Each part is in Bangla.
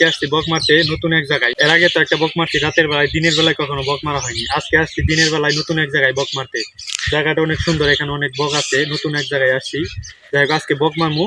আজকে আসছি বক মারতে নতুন এক জায়গায়। এর আগে তো একটা বক মারছি রাতের বেলায়, দিনের বেলায় কখনো বক মারা হয়নি। আজকে আসছি দিনের বেলায় নতুন এক জায়গায় বক মারতে। জায়গাটা অনেক সুন্দর, এখানে অনেক বক আছে, নতুন এক জায়গায় আসছি। যাই হোক, আজকে বক মারমু।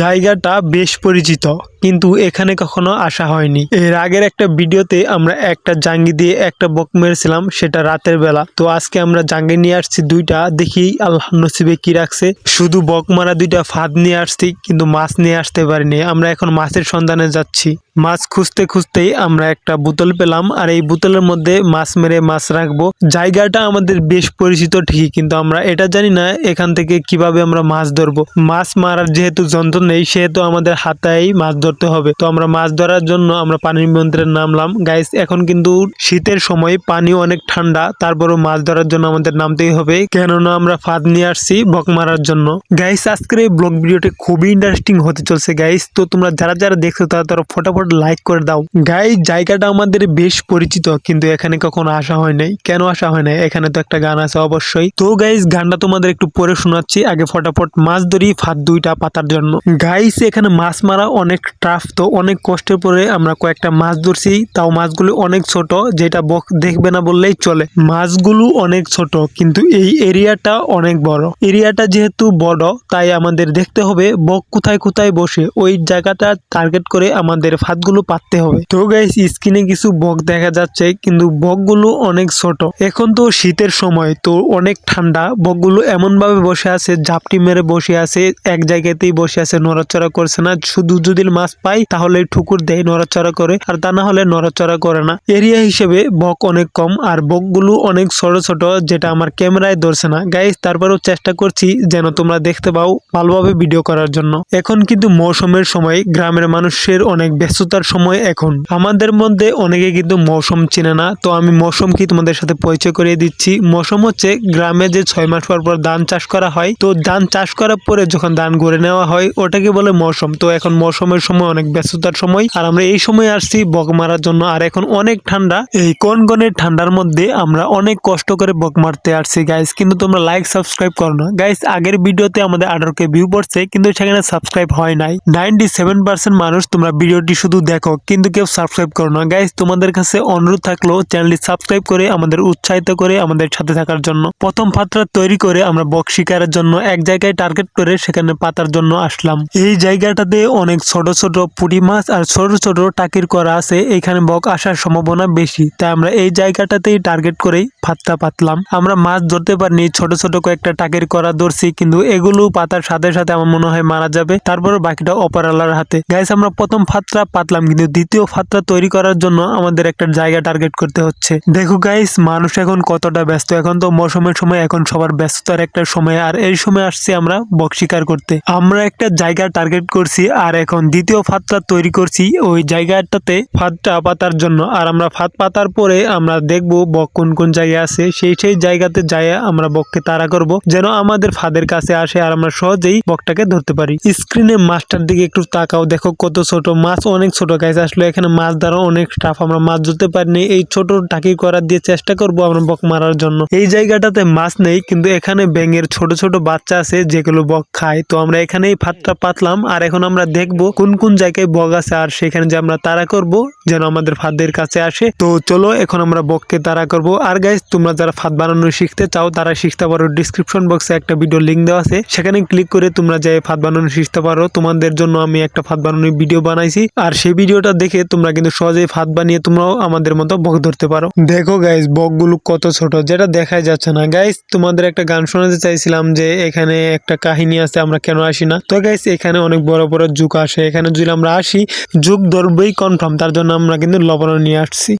জায়গাটা বেশ পরিচিত, কিন্তু এখানে কখনো আসা হয়নি। এর আগের একটা ভিডিওতে আমরা একটা জাঙ্গি দিয়ে একটা বক মেরেছিলাম, সেটা রাতের বেলা। তো আজকে আমরা জাঙ্গি নিয়ে আসছি দুইটা, দেখি আল্লাহ নসিবে কি রাখছে। শুধু বক মারা দুইটা ফাঁদ নিয়ে আসছি, কিন্তু মাছ নিয়ে আসতে পারিনি। আমরা এখন মাছের সন্ধানে যাচ্ছি। মাছ খুঁজতে খুঁজতেই আমরা একটা বোতল পেলাম আর এই বোতলের মধ্যে মাছ মেরে মাছ রাখব। জায়গাটা আমাদের বেশ পরিচিত ঠিকই, কিন্তু আমরা এটা জানি না এখান থেকে কীভাবে আমরা মাছ ধরবো। মাছ মারার যেহেতু যন্ত্র নেই, সেহেতু আমাদের হাতায় মাছ ধরতে হবে। তো আমরা মাছ ধরার জন্য আমরা পানির মন্ত্রে নামলাম। গাইস এখন কিন্তু শীতের সময় পানি অনেক ঠান্ডা, তারপরও মাছ ধরার জন্য আমাদের নামতেই হবে। কেননা আমরা ফাঁদ নিয়ে আসছি বক মারার জন্য। গাইস আজকের এই ব্লগ ভিডিওটি খুবই ইন্টারেস্টিং হতে চলছে। গাইস তো তোমরা যারা যারা দেখছ তারা তারা ফটাফট লাইক করে দাও। গাই জায়গাটা আমাদের বেশ পরিচিত, কিন্তু এখানে কখনো আসা হয় নাই। কেন আসা হয় নাই? এখানে তো একটা গান আছে অবশ্যই। তো গাইস গানটা তোমাদের একটু পরে শোনাচ্ছি। আগে ফটাফট মাছ ধরি, ফাঁদ দুইটা পাতার জন্য। গাইস এখানে মাছ মারা অনেক টাফ তো অনেক কষ্টের পরে আমরা কয়েকটা মাছ ধরছি। তাও মাছগুলো অনেক ছোট, যেটা বক দেখবে না বললেই চলে। মাছগুলো অনেক ছোট, কিন্তু এই এরিয়াটা অনেক বড়। এরিয়াটা যেহেতু বড়, তাই আমাদের দেখতে হবে বক কোথায় কোথায় বসে। ওই জায়গাটা টার্গেট করে আমাদের ফাঁদগুলো পাততে হবে। তো গাইস স্ক্রিনে কিছু বক দেখা যাচ্ছে, কিন্তু বকগুলো অনেক ছোট। এখন তো শীতের সময়, তো অনেক ঠান্ডা। বকগুলো এমন ভাবে বসে আছে, ঝাপটি মেরে বসে আছে, এক জায়গাতেই বসে আছে, নড়াচড়া করছে না। শুধু যদি মাছ পাই, তাহলে ঠুকুর দেয় নড়াচড়া করে, আর তা না হলে নড়াচড়া করে না। এরিয়া হিসেবে বক অনেক কম, আর বকগুলো অনেক ছোট ছোট, যেটা আমার ক্যামেরায় ধরছে না। গাইস তারপরেও চেষ্টা করছি যেন তোমরা দেখতে পাও ভালোভাবে ভিডিও করার জন্য। এখন কিন্তু মৌসুমের সময়, গ্রামের মানুষের অনেক ব্যস্ততার সময় এখন। আমাদের মধ্যে অনেকে কিন্তু মৌসুম চেনে না, তো আমি মৌসুম কি তোমাদের সাথে পরিচয় করিয়ে দিচ্ছি। মৌসুম হচ্ছে গ্রামে যে ছয় মাস পর পর ধান চাষ করা হয়, তো ধান চাষ করার পরে যখন ধান গড়ে নেওয়া হয়, ওটাকে বলে মৌসুম। তো এখন মৌসুমের সময়, অনেক ব্যস্ততার সময়। আর আমরা এই সময় আসছি বক মারার জন্য। আর এখন অনেক ঠান্ডা। এই কনকনের ঠান্ডার মধ্যে আমরা অনেক কষ্ট করে বক মারতে আসছি গাইস কিন্তু তোমরা লাইক সাবস্ক্রাইব করো না। গাইস আগের ভিডিওতে আমাদের আঠারো কে ভিউ পড়ছে, কিন্তু সেখানে সাবস্ক্রাইব হয় নাই। নাইনটি সেভেন পার্সেন্ট মানুষ তোমরা ভিডিওটি শুধু দেখো, কিন্তু কেউ সাবস্ক্রাইব করো না। গাইস তোমাদের কাছে অনুরোধ থাকল চ্যানেলটি সাবস্ক্রাইব করে, আমাদের উৎসাহিত করে, আমাদের সাথে থাকার জন্য। প্রথম পাত্রা তৈরি করে আমরা বক শিকারের জন্য, এক জায়গায় টার্গেট করে সেখানে পাতার জন্য আসলাম। এই জায়গাটাতে অনেক ছোট ছোট পুঁটি মাছ আর ছোট ছোট টাকির করা আছে। এখানে বক আসার সম্ভাবনা বেশি, তাই আমরা এই জায়গাটাতেই টার্গেট করেই ফাত্তা পাতলাম। আমরা মাছ ধরতে পারিনি, ছোট ছোট কয়েকটা টাকির করা ধরছি, কিন্তু এগুলো পাতার সাথে সাথে আমার মনে হয় মারা যাবে। তারপরে বাকিটা অপারালার হাতে। গাইস আমরা প্রথম ফাত্রা পাতলাম, কিন্তু দ্বিতীয় ফাত্রা তৈরি করার জন্য আমাদের একটা জায়গা টার্গেট করতে হচ্ছে। দেখো গাইস মানুষ এখন কতটা ব্যস্ত? এখন তো মৌসুমের সময়, এখন সবার ব্যস্ততার একটা সময়, আর এই সময় আসছি আমরা বক শিকার করতে। আমরা একটা জায়গা টার্গেট করছি, আর এখন দ্বিতীয় ফাতটা তৈরি করছি, ওই জায়গাটাতে ফাঁদটা পাতার জন্য। আর আমরা ফাঁদ পাতার পরে আমরা দেখব বক কোন কোন জায়গায় আছে। সেই সেই জায়গাতে যাই আমরা বককে তাড়া করব, যেন আমাদের ফাঁদের কাছে আসে, আর আমরা সহজেই বকটাকে ধরতে পারি। স্ক্রিনে মাছটার দিকে একটু তাকাও, দেখো কত ছোট মাছ, অনেক ছোট গাছ আসলে এখানে মাছ ধরা অনেক টাফ আমরা মাছ ধরতে পারিনি। এই ছোট টাকি করা দিয়ে চেষ্টা করব আমরা বক মারার জন্য। এই জায়গাটাতে মাছ নেই, কিন্তু এখানে ব্যাঙের ছোট ছোট বাচ্চা আছে, যেগুলো বক খায়। তো আমরা এখানেই ফাঁদটা পাতলাম, আর এখন আমরা দেখব কোন কোন জায়গায় বক আছে, আর সেখানে যে আমরা তাড়া করব, যেন আমাদের ফাঁদের কাছে আসে। তো চলো, এখন আমরা বককে তাড়া করব। আর গাইজ তোমরা যারা ফাঁদ বানানো শিখতে চাও, তারা শিখতে পারো ডিসক্রিপশন বক্সে একটা ভিডিও লিঙ্ক দেওয়া আছে। সেখানে ক্লিক করে তোমরা যে ফাঁদ বানানো শিখতে পারো, তোমাদের জন্য আমি একটা ফাঁদ বানানোর ভিডিও বানাইছি। আর সেই ভিডিওটা দেখে তোমরা কিন্তু সহজেই ফাঁদ বানিয়ে তোমরাও আমাদের মতো বক ধরতে পারো। দেখো গাইজ বকগুলো কত ছোট, যেটা দেখাই যাচ্ছে না। গাইস তোমাদের একটা গান শোনাতে চাইছিলাম যে এখানে একটা কাহিনী আছে, আমরা কেন আসি না? তো গাইস এখানে অনেক বড় বড় যুগ আসে। এখানে যদি আমরা আসি, যুগ ধরবেই কনফার্ম তার জন্য আমরা কিন্তু লবণ নিয়ে আসছি।